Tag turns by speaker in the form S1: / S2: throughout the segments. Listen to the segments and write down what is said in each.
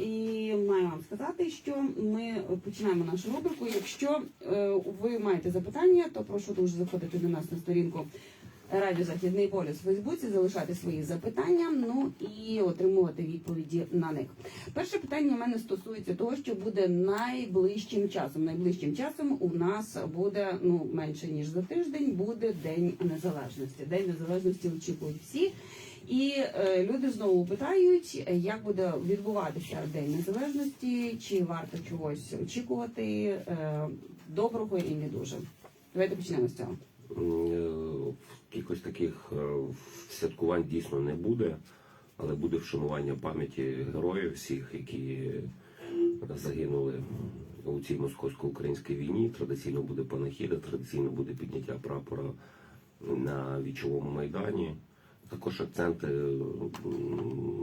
S1: і маю вам сказати, що ми починаємо нашу рубрику. Якщо е, ви маєте запитання, то прошу дуже заходити до нас на сторінку Радіо Західний полюс в Фейсбуці, залишати свої запитання, ну і отримувати відповіді на них. Перше питання у мене стосується того, що буде найближчим часом. Найближчим часом у нас буде ну менше ніж за тиждень. Буде День Незалежності. День Незалежності очікують всі. І е, люди знову питають, е, як буде відбуватися День Незалежності, чи варто чогось очікувати е, доброго і не дуже. Давайте почнемо з цього.
S2: Е, Якихось таких е, святкувань дійсно не буде, але буде вшанування пам'яті героїв всіх, які загинули у цій московсько-українській війні. Традиційно буде панахіда, традиційно буде підняття прапора на вічовому майдані. Також акценти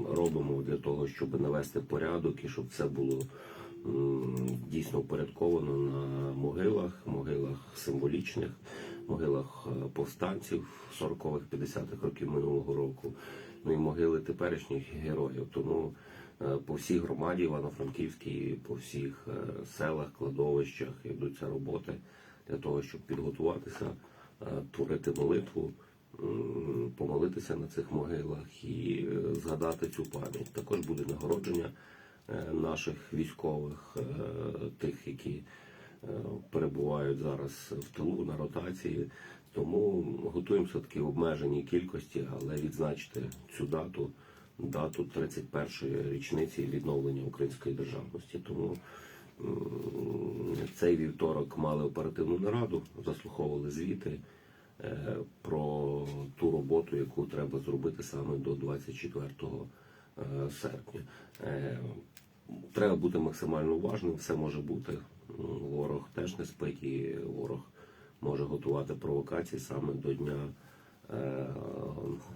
S2: робимо для того, щоб навести порядок і щоб це було дійсно упорядковано на могилах, могилах символічних, могилах е, повстанців 40-х, 50-х років минулого року, ну і могили теперішніх героїв. Тому е, по всій громаді Івано-Франківській, по всіх е, селах, кладовищах йдуться роботи для того, щоб підготуватися, е, творити молитву помолитися на цих могилах і е, згадати цю пам'ять. Також буде нагородження е, наших військових, е, тих, які е, перебувають зараз в тилу на ротації. Тому готуємося таки в обмеженій кількості, але відзначити цю дату, дату 31-ї річниці відновлення української державності. Тому цей вівторок мали оперативну нараду, заслуховували звіти е, про ту роботу, яку треба зробити саме до 24 е, серпня. Е, Треба бути максимально уважним, все може бути. Ворог теж не спить, і ворог може готувати провокації саме до Дня е,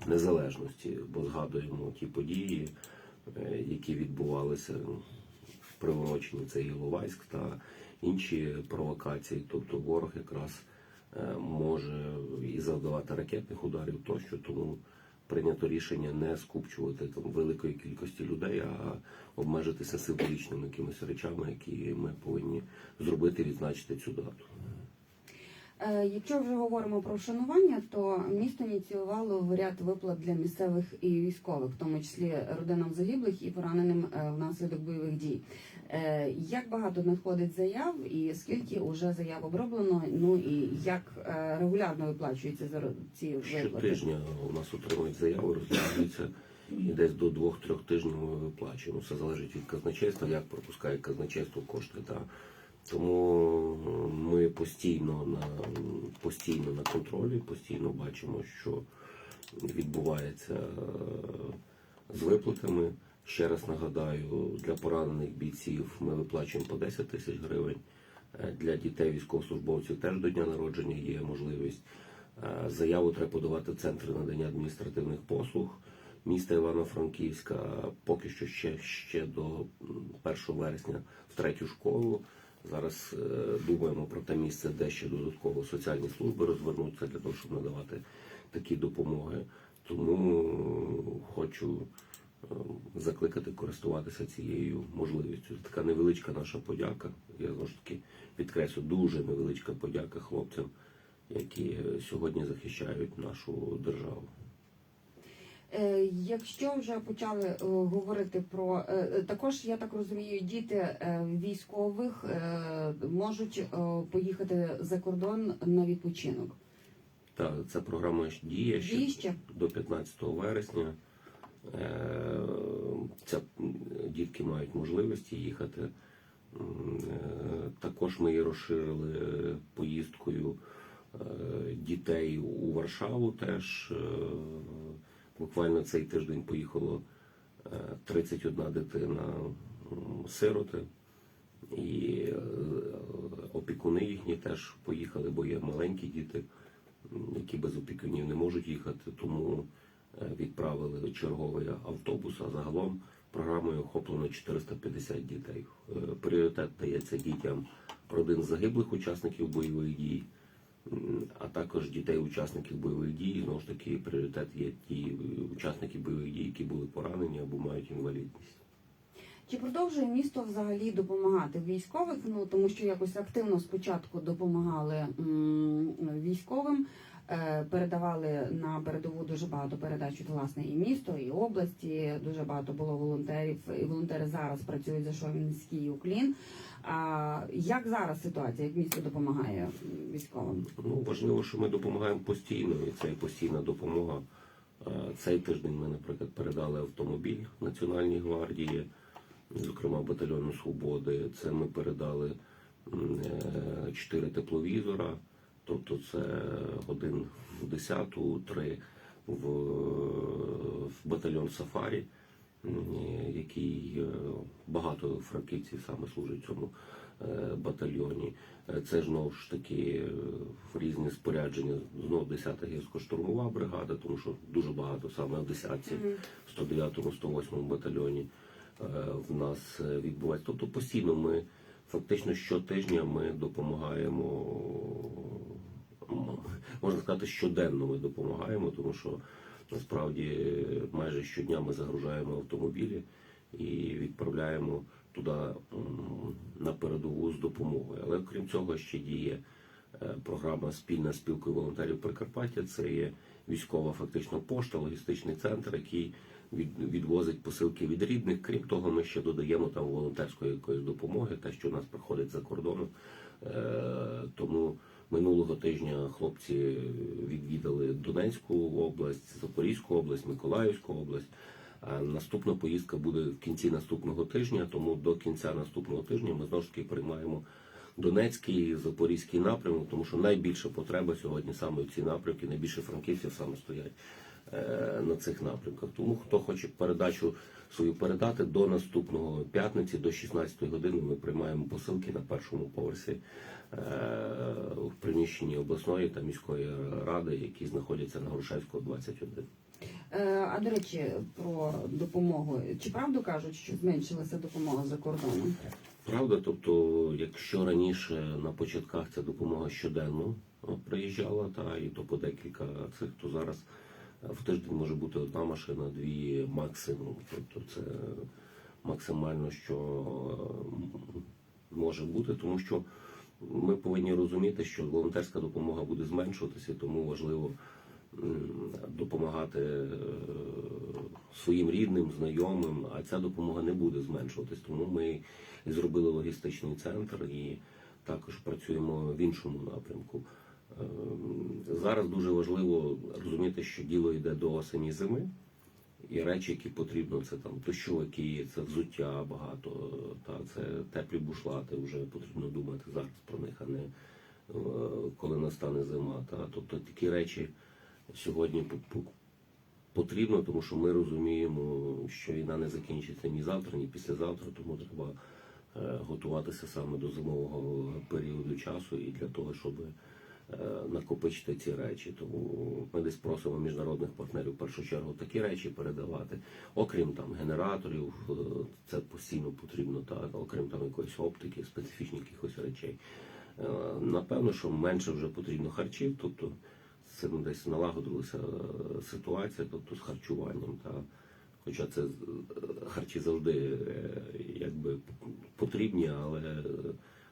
S2: Незалежності, бо згадуємо ті події, е, які відбувалися приурочені це Іловайськ та інші провокації. Тобто ворог якраз е, може і завдавати ракетних ударів тощо, тому прийнято рішення не скупчувати там великої кількості людей, а обмежитися символічними якимись речами, які ми повинні зробити, відзначити цю дату.
S1: Е, Якщо вже говоримо про вшанування, то місто ініціювало ряд виплат для місцевих і військових, в тому числі родинам загиблих і пораненим е, внаслідок бойових дій. Е, Як багато надходить заяв, і скільки вже заяв оброблено? Ну і як е, регулярно виплачуються за ці виплати?
S2: Щотижня у нас отримують заяви, розглядаються і десь до двох-трьох тижнів ми виплачуємо. Все залежить від казначейства, як пропускає казначейство кошти. Та тому ми постійно на постійно на контролі, постійно бачимо, що відбувається з виплатами. Ще раз нагадаю, для поранених бійців ми виплачуємо по 10 тисяч гривень. Е, Для дітей військовослужбовців теж до дня народження є можливість. Е, Заяву треба подавати в центр надання адміністративних послуг міста Івано-Франківська. Поки що ще, ще до 1 вересня в третю школу. Зараз е, думаємо про те місце, де ще додатково соціальні служби розвернуться для того, щоб надавати такі допомоги. Тому хочу закликати користуватися цією можливістю. Така невеличка наша подяка. Я знову ж таки підкреслю, дуже невеличка подяка хлопцям, які е, сьогодні захищають нашу державу.
S1: Е, Якщо вже почали е, говорити про також, я так розумію, діти військових можуть поїхати за кордон на відпочинок.
S2: Та ця програма діє
S1: Діє ще?
S2: до 15 вересня. Е, Ця дітки мають можливість їхати. Е, Також ми її розширили поїздкою е, дітей у Варшаву. Теж буквально цей тиждень поїхало е, 31 дитина сироти. І опікуни їхні теж поїхали, бо є маленькі діти, які без опікунів не можуть їхати, тому відправили черговий автобус, а загалом програмою охоплено 450 дітей. Е, Пріоритет дається дітям родин загиблих учасників бойових дій, а також дітей учасників бойових дій. Знову ж таки, пріоритет є ті е, учасники бойових дій, які були поранені або мають інвалідність.
S1: Чи продовжує місто взагалі допомагати військових? Ну тому що якось активно спочатку допомагали м, військовим, е, передавали на передову дуже багато передач, от, власне, і місто, і області. Дуже багато було волонтерів. І волонтери зараз працюють за він уклін. А як зараз ситуація? Як місто допомагає військовим?
S2: Ну, важливо, що ми допомагаємо постійно, і це постійна допомога. Е, Цей тиждень ми, наприклад, передали автомобіль Національній гвардії, зокрема батальйону Свободи. Це ми передали е, чотири тепловізора, тобто це один в 10-ту, три в, в батальйон Сафарі, який е, багато франківців саме служить в цьому е, батальйоні. Е, Це знову ж таки різні спорядження. Знову 10-та гірсько-штурмова бригада, тому що дуже багато саме в 10-ці, 109-му, 108-му батальйоні в нас відбувається. Тобто постійно ми фактично щотижня ми допомагаємо. Можна сказати, щоденно ми допомагаємо, тому що насправді майже щодня ми загружаємо автомобілі і відправляємо туди на передову з допомогою. Але крім цього ще діє е, програма спільна спілкою волонтерів Прикарпаття. Це є військова фактично пошта, логістичний центр, який відвозить посилки від рідних. Крім того, ми ще додаємо там волонтерської якоїсь допомоги, те, що у нас приходить за кордону. Е, тому минулого тижня хлопці відвідали Донецьку область, Запорізьку область, Миколаївську область. Наступна поїздка буде в кінці наступного тижня, тому до кінця наступного тижня ми знову ж таки приймаємо Донецький, Запорізький напрямок, тому що найбільша потреба сьогодні саме в ці напрямки, найбільше франківців саме стоять на цих напрямках. Тому хто хоче передачу свою передати до наступного п'ятниці, до 16 години ми приймаємо посилки на першому поверсі е, в приміщенні обласної та міської ради, які знаходяться на Грушевського 21.
S1: Е, А до речі, про допомогу. Чи правду кажуть, що зменшилася допомога за кордоном?
S2: Правда, тобто, якщо раніше на початках ця допомога щоденно приїжджала, та і то по декілька цих, то зараз е, в тиждень може бути одна машина, дві максимум. Тобто це максимально, що е, може бути, тому що ми повинні розуміти, що волонтерська допомога буде зменшуватися, тому важливо допомагати е, своїм рідним, знайомим, а ця допомога не буде зменшуватись. Тому ми зробили логістичний центр і також працюємо в іншому напрямку. Ем, Зараз дуже важливо розуміти, що діло йде до осені зими, і речі, які потрібно, це там дощовики, це взуття багато, та це теплі бушлати. Вже потрібно думати зараз про них, а не е, коли настане зима. Та тобто такі речі сьогодні по- по- потрібно, тому що ми розуміємо, що війна не закінчиться ні завтра, ні післязавтра, тому треба е, готуватися саме до зимового періоду часу і для того, щоб накопичити ці речі. Тому ми десь просимо міжнародних партнерів в першу чергу такі речі передавати. Окрім там генераторів, е, це постійно потрібно, так, окрім там якоїсь оптики, специфічних якихось речей. Е, Напевно, що менше вже потрібно харчів, тобто ну, десь налагодилася е, ситуація, тобто з харчуванням. Та, хоча це е, харчі завжди е, якби потрібні, але е,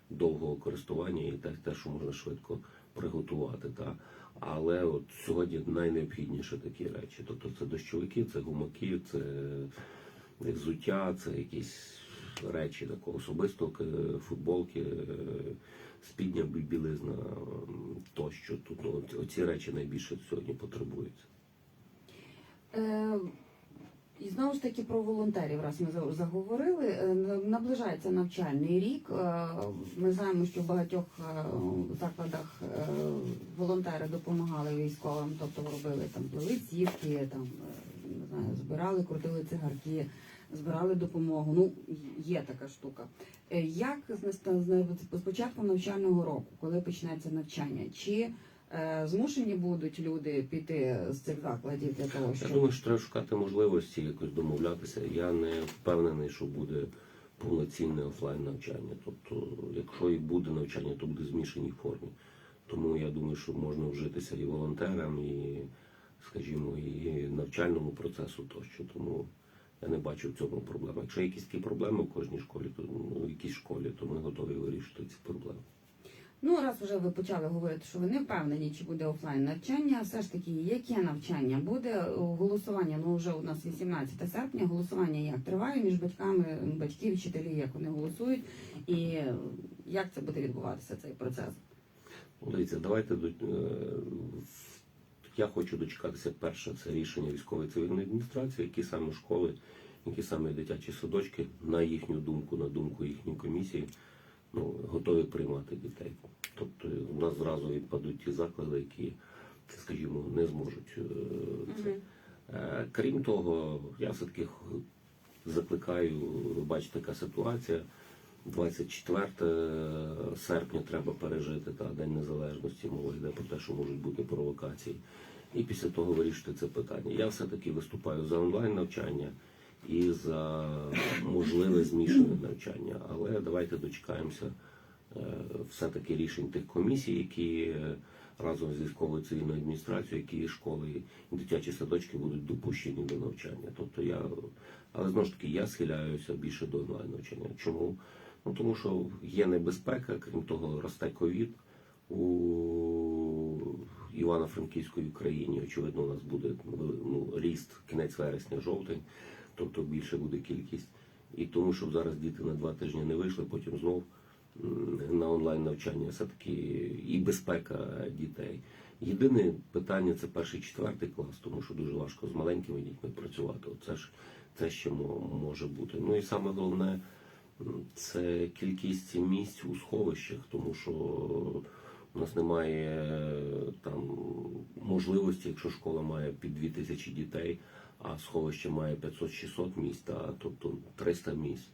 S2: довгого користування і те, те, що можна швидко приготувати. Та. Але от сьогодні найнеобхідніше такі речі. Тобто це дощовики, це гумаки, це взуття, це якісь речі такого особистого, е, футболки, е, спідня білизна тощо. Тут ну, оці речі найбільше сьогодні потребуються.
S1: І знову ж таки про волонтерів, раз ми заговорили. Е, Наближається навчальний рік. Е, Ми знаємо, що в багатьох е, закладах волонтери допомагали військовим, тобто робили там плели сітки, там не знаю, збирали, крутили цигарки, збирали допомогу. Ну є така штука. Як з з навчального року, коли почнеться навчання, чи змушені будуть люди піти з цих закладів для того,
S2: Я думаю, що треба шукати можливості якось домовлятися. Я не впевнений, що буде повноцінне офлайн навчання. Тобто, якщо і буде навчання, то буде в змішаній формі. Тому я думаю, що можна вжитися і волонтерам, і, скажімо, і навчальному процесу тощо. Тому Я не бачу в цьому проблеми. Якщо якісь такі проблеми в кожній школі, то ну, в якійсь школі, то ми готові вирішити ці проблеми.
S1: Ну, раз вже ви почали говорити, що ви не впевнені, чи буде офлайн навчання, все ж таки, яке навчання буде голосування? Ну вже у нас 18 серпня. Голосування як триває між батьками, батьків, вчителі, як вони голосують, і е, як це буде відбуватися цей процес?
S2: Ну, Дивіться, давайте е, я хочу дочекатися перше, це рішення військової цивільної адміністрації, які саме школи, які саме дитячі садочки, на їхню думку, на думку їхньої комісії, ну, готові приймати дітей. Тобто у нас зразу відпадуть ті заклади, які, скажімо, не зможуть е, це. Е, Крім того, я все-таки закликаю, ви бачите, така ситуація. 24 серпня треба пережити та День Незалежності, мова йде про те, що можуть бути провокації. І після того вирішити це питання. Я все-таки виступаю за онлайн навчання і за можливе змішане навчання. Але давайте дочекаємося е, все-таки рішень тих комісій, які е, разом з військовою цивільною адміністрацією, які школи і дитячі садочки будуть допущені до навчання. Тобто я, але знову ж таки, я схиляюся більше до онлайн навчання. Чому? Ну тому що є небезпека, крім того, росте ковід у Івано-Франківської Україні. Очевидно, у нас буде ну, ріст кінець вересня, жовтень, тобто більше буде кількість. І тому, щоб зараз діти на два тижні не вийшли, потім знов на онлайн навчання все-таки і безпека дітей. Єдине питання це перший четвертий клас, тому що дуже важко з маленькими дітьми працювати. Це ж це ще може бути. Ну і саме головне це кількість місць у сховищах, тому що у нас немає там можливості, якщо школа має під 2000 дітей, а сховище має 500-600 місць, та, тобто 300 місць.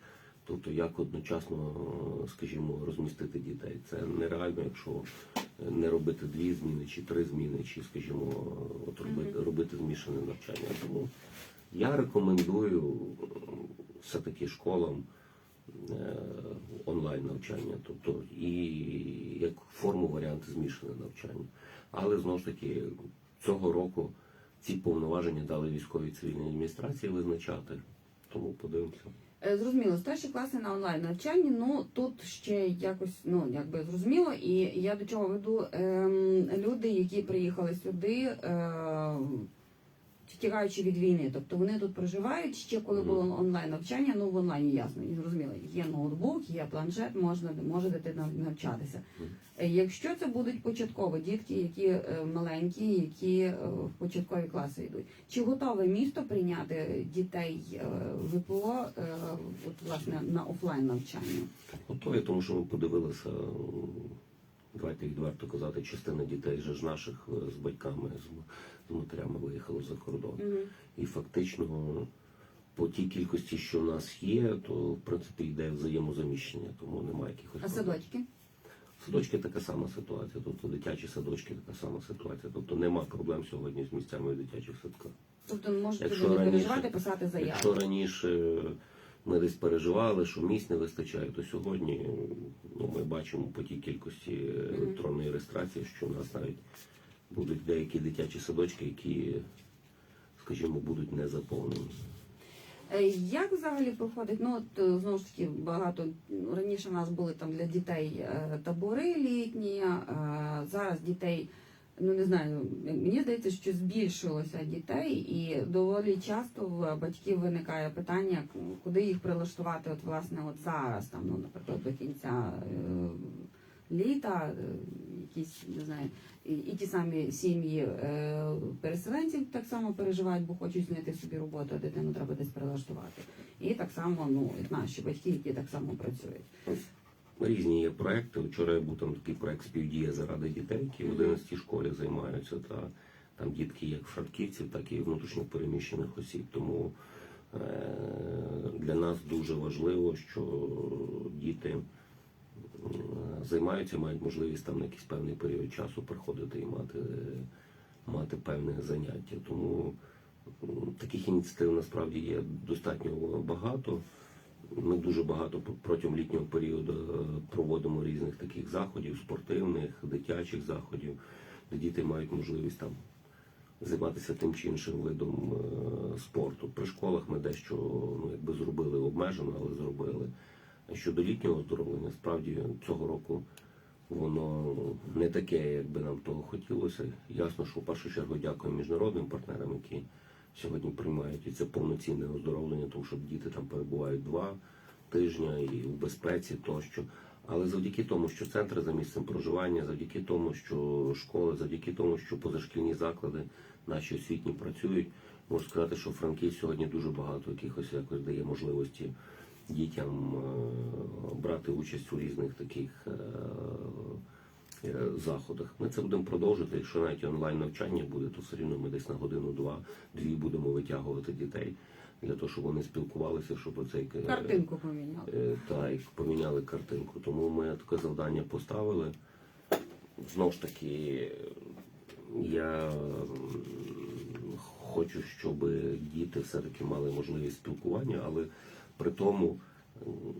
S2: Тобто як одночасно, е, скажімо, розмістити дітей. Це нереально, якщо не робити дві зміни чи три зміни, чи, скажімо, от робити, робити змішане навчання. Тому я рекомендую все-таки школам е, онлайн навчання, тобто і як форму варіанту змішане навчання. Але знову ж таки цього року ці повноваження дали військовій цивільній адміністрації визначати. Тому подивимося.
S1: Е, Зрозуміло, старші класи на онлайн навчанні. Ну тут ще якось ну якби зрозуміло. І я до чого веду ем, люди, які приїхали сюди, е, втікаючи від війни. Тобто вони тут проживають ще коли було онлайн навчання. Ну в онлайні ясно і зрозуміло. Є ноутбук, є планшет, можна може дитина навчатися. Е, Якщо це будуть початкові дітки, які е, маленькі, які е, в початкові класи йдуть, чи готове місто прийняти дітей ВПО от, власне на офлайн навчання?
S2: Готові, тому що ми подивилися, давайте відверто казати, частина дітей же ж наших з батьками, з матерями виїхали за кордон. І фактично по тій кількості, що в нас є, то в принципі йде взаємозаміщення, тому немає якихось.
S1: А
S2: проблем.
S1: садочки?
S2: Садочки така сама ситуація, тобто дитячі садочки така сама ситуація. Тобто нема проблем сьогодні з місцями в дитячих садках.
S1: Тобто можете
S2: Якщо
S1: не
S2: раніше-
S1: переживати, писати
S2: Якщо раніше ми десь переживали, що місць не вистачає, то сьогодні ну, ми бачимо по тій кількості електронної реєстрації, що у нас навіть будуть деякі дитячі садочки, які, скажімо, будуть не заповнені.
S1: Е, Як взагалі проходить? Ну от е, знову ж таки багато ну, раніше в нас були там для дітей е, табори літні. Зараз дітей, ну не знаю, мені здається, що збільшилося дітей, і доволі часто в батьків виникає питання, куди їх прилаштувати, от власне, от зараз, там, ну, наприклад, до кінця літа, е, якісь не знаю, і, ті самі сім'ї е, переселенців так само переживають, бо хочуть знайти собі роботу, а дитину треба десь прилаштувати. І так само, ну, наші батьки, які так само працюють.
S2: Різні є проекти. Вчора був там такий проект співдія заради дітей, які в
S1: Мгм.
S2: 11 школі займаються. Та там дітки як франківців, так і внутрішньо переміщених осіб. Тому е, для нас дуже важливо, що діти займаються, мають можливість там на якийсь певний період часу приходити і мати, мати певне заняття. Тому таких ініціатив насправді є достатньо багато. Ми дуже багато протягом літнього періоду е, проводимо різних таких заходів, спортивних, дитячих заходів, де діти мають можливість там займатися тим чи іншим видом е, спорту. При школах ми дещо ну, якби зробили обмежено, але зробили. Щодо літнього оздоровлення, справді цього року воно не таке, як би нам того хотілося. Ясно, що в першу чергу дякую міжнародним партнерам, які сьогодні приймають і це повноцінне оздоровлення, тому що діти там перебувають два тижня і в безпеці тощо. Але завдяки тому, що центри за місцем проживання, завдяки тому, що школи, завдяки тому, що позашкільні заклади наші освітні працюють, можу сказати, що Франківськ сьогодні дуже багато якихось якось дає можливості дітям е, брати участь у різних таких е, е, заходах. Ми це будемо продовжувати. Якщо навіть онлайн навчання буде, то все рівно ми десь на годину-два, дві будемо витягувати дітей для того, щоб вони спілкувалися, щоб цей
S1: Картинку поміняли.
S2: Та, і поміняли картинку. Тому ми таке завдання поставили. Знову ж таки, я хочу, щоб діти все-таки мали можливість спілкування, але при тому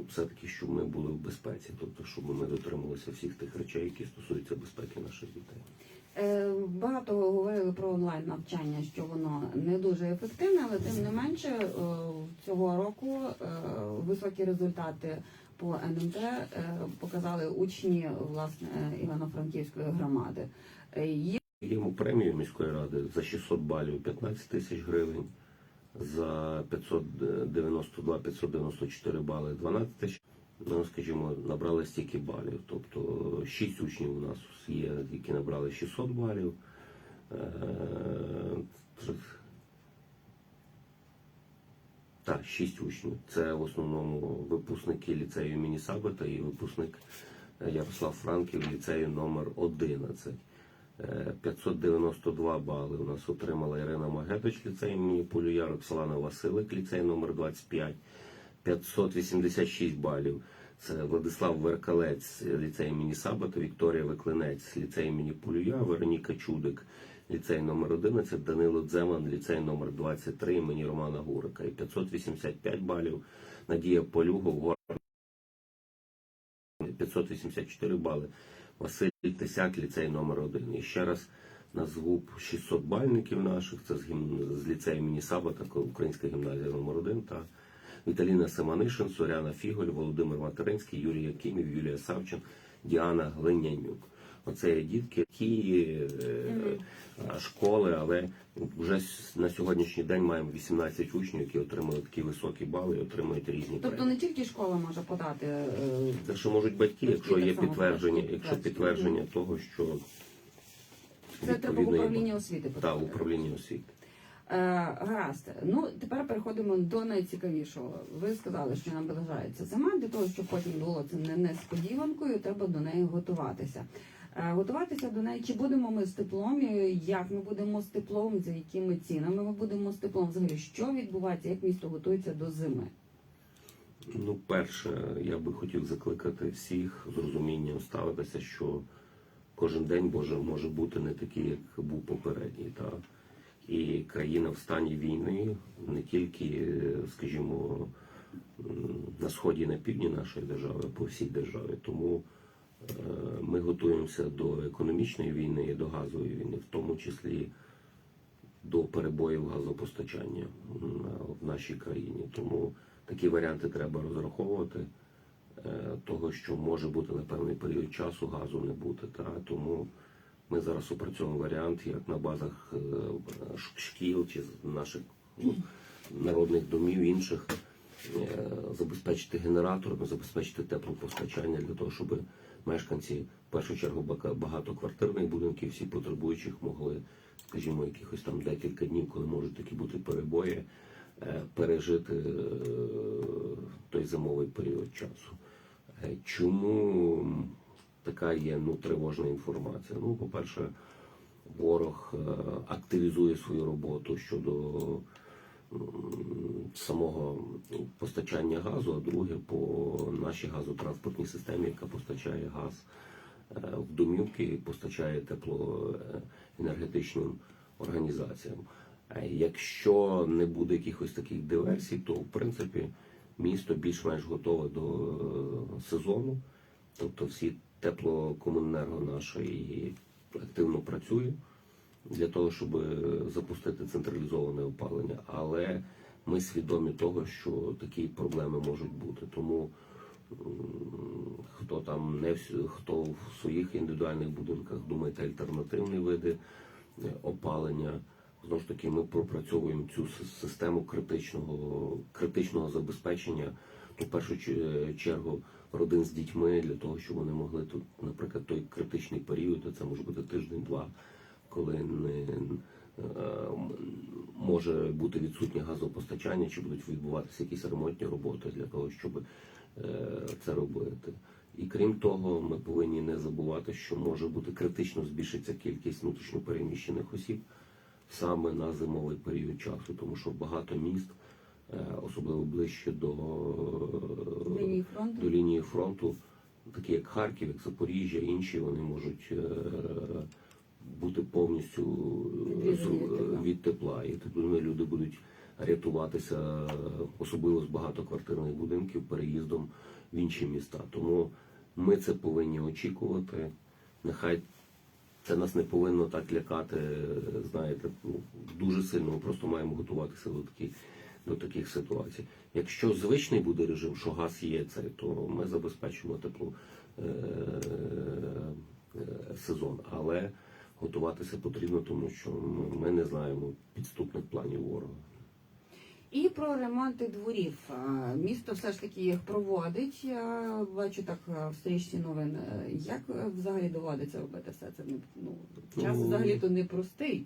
S2: все-таки, щоб ми були в безпеці, тобто, щоб ми дотрималися всіх тих речей, які стосуються безпеки наших дітей.
S1: Е, Багато говорили про онлайн навчання, що воно не дуже ефективне, але тим не менше е, цього року е, високі результати по НМТ показали учні власне Івано-Франківської громади.
S2: Йому премію міської ради за 600 балів 15 тисяч гривень, за 592-594 бали 12 тисяч. Ну, скажімо, набрали стільки балів. Тобто 6 учнів у нас є, які набрали 600 балів. Е, Так, 6 учнів. Це в основному випускники ліцею імені Сабата і випускник Ярослав Франків ліцею номер 11. Е, 592 бали у нас отримала Ірина Магедоч, ліцей імені Полюя, Роксолана Василик, ліцей номер 25. 586 балів. Це Владислав Веркалець, ліцей імені Сабата, Вікторія Виклинець, ліцей імені Полюя, Вероніка Чудик, ліцей номер 11, Данило Дземан, ліцей номер 23 імені Романа Гурика. І 585 балів. Надія Полюгов, Гор 584 бали. Василь Тесяк, ліцей номер 1. І ще раз назву 600 бальників наших. Це з, гім... з ліцею імені Сабата, Українська гімназія номер 1 та Віталіна Семанишин, Соряна Фіголь, Володимир Материнський, Юрій Якимів, Юлія Савчин, Діана Глинянюк. Оце дітки, які е, школи, але вже на сьогоднішній день маємо 18 учнів, які отримали такі високі бали і отримують різні
S1: тобто
S2: премії.
S1: не тільки школа може подати е,
S2: Так що можуть батьки, якщо є підтвердження, якщо підтвердження того, що
S1: це треба в управління освіти.
S2: та
S1: подати.
S2: управління освіти.
S1: Гаразд. Ну тепер переходимо до найцікавішого. Ви сказали, що наближається зима. Для того, щоб потім було це не несподіванкою, треба до неї готуватися. Е, готуватися до неї, чи будемо ми з теплом, як ми будемо з теплом, за якими цінами ми будемо з теплом, взагалі, що відбувається, як місто готується до зими.
S2: Ну, перше, я би хотів закликати всіх з розумінням ставитися, що кожен день Боже може бути не такий, як був попередній. Та? І країна в стані війни не тільки, скажімо, на сході і на півдні нашої держави, а по всій державі. Тому ми готуємося до економічної війни і до газової війни, в тому числі до перебоїв газопостачання в нашій країні. Тому такі варіанти треба розраховувати, е, того, що може бути на певний період часу газу не бути. Та? Тому ми зараз опрацьовуємо варіант, як на базах е, шкіл чи наших ну, народних домів інших е, забезпечити генераторами, забезпечити теплопостачання для того, щоб мешканці в першу чергу багатоквартирних будинків, всі потребуючих могли, скажімо, якихось там декілька днів, коли можуть такі бути перебої, е, пережити е, той зимовий період часу. Е, Чому така є ну, тривожна інформація? Ну, по-перше, ворог активізує свою роботу щодо самого постачання газу, а друге по нашій газотранспортній системі, яка постачає газ е, в домівки і постачає тепло е, енергетичним організаціям. Е, Якщо не буде якихось таких диверсій, то в принципі місто більш-менш готове до сезону. Тобто всі теплокомуненерго наше і активно працює. Для того, щоб е, запустити централізоване опалення. Але ми свідомі того, що такі проблеми можуть бути. Тому хто там не хто в своїх індивідуальних будинках думаєте альтернативні види е, опалення. Знову ж таки, ми пропрацьовуємо цю систему критичного критичного забезпечення. Ну, в першу чергу родин з дітьми для того, щоб вони могли тут, наприклад, той критичний період, а це може бути тиждень-два, коли не е, може бути відсутнє газопостачання, чи будуть відбуватися якісь ремонтні роботи для того, щоб е, це робити. І крім того, ми повинні не забувати, що може бути критично збільшиться кількість внутрішньопереміщених осіб саме на зимовий період часу, тому що багато міст, е, особливо ближче до,
S1: Лінії фронту.
S2: до лінії фронту, такі як Харків, як Запоріжжя, інші, вони можуть бути повністю е,
S1: від тепла.
S2: від тепла. І тоді люди будуть рятуватися, особливо з багатоквартирних будинків, переїздом в інші міста. Тому ми це повинні очікувати. Нехай це нас не повинно так лякати, знаєте, ну, дуже сильно. Ми просто маємо готуватися до таких, до таких ситуацій. Якщо звичний буде режим, що газ є цей, то ми забезпечимо тепло е- е- сезон. Але готуватися потрібно, тому що ну, ми не знаємо підступних планів ворога.
S1: І про ремонти дворів. Місто все ж таки їх проводить. Я бачу так в стрічці новин. Е, Як взагалі доводиться робити все це? Не- Ну, час
S2: Ну,
S1: взагалі то непростий.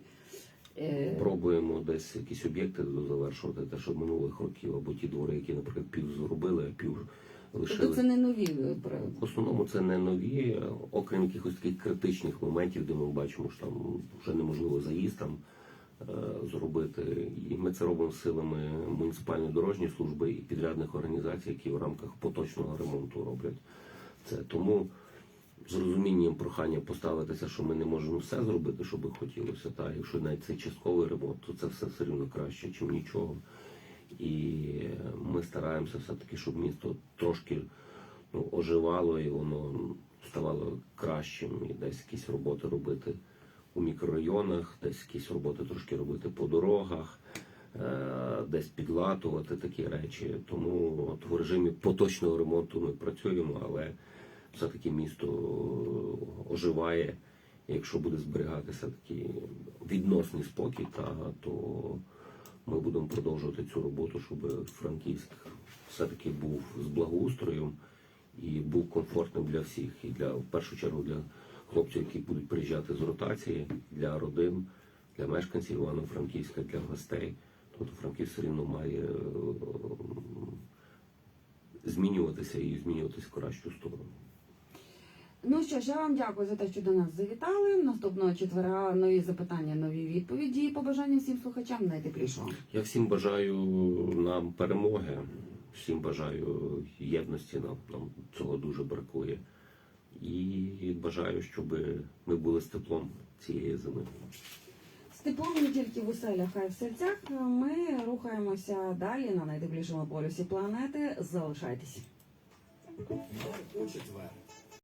S1: Е,
S2: Пробуємо десь якісь об'єкти завершувати, те, що минулих років, або ті двори, які, наприклад, пів зробили, а пів
S1: Тобто це не нові е, про-
S2: В основному це не нові, окрім якихось таких критичних моментів, де ми бачимо, що там вже неможливо заїзд там е, зробити. І ми це робимо силами муніципальної дорожньої служби і підрядних організацій, які в рамках поточного ремонту роблять це. Тому з розумінням прохання поставитися, що ми не можемо все зробити, що би хотілося. Та якщо навіть це частковий ремонт, то це все все рівно краще, ніж нічого. І ми стараємося все-таки, щоб місто трошки ну, оживало і воно ставало кращим. І десь якісь роботи робити у мікрорайонах, десь якісь роботи трошки робити по дорогах, е, десь підлатувати такі речі. Тому от в режимі поточного ремонту ми працюємо, але все-таки місто оживає. Якщо буде зберігатися такий відносний спокій, та, то ми будемо продовжувати цю роботу, щоб Франківськ все-таки був з благоустроєм і був комфортним для всіх. І для в першу чергу для хлопців, які будуть приїжджати з ротації, для родин, для мешканців Івано-Франківська, для гостей. Тобто Франківськ все рівно має е, змінюватися і змінюватися в кращу сторону.
S1: Ну що ж, я вам дякую за те, що до нас завітали. Наступного четверга нові запитання, нові відповіді і побажання всім слухачам найтеплішого.
S2: Я всім бажаю нам перемоги, всім бажаю єдності. Нам, нам цього дуже бракує. І бажаю, щоб ми були з теплом цієї зими.
S1: З теплом не тільки в оселях, а й в серцях. Ми рухаємося далі на найтеплішому полюсі планети. Залишайтесь.
S3: У четвер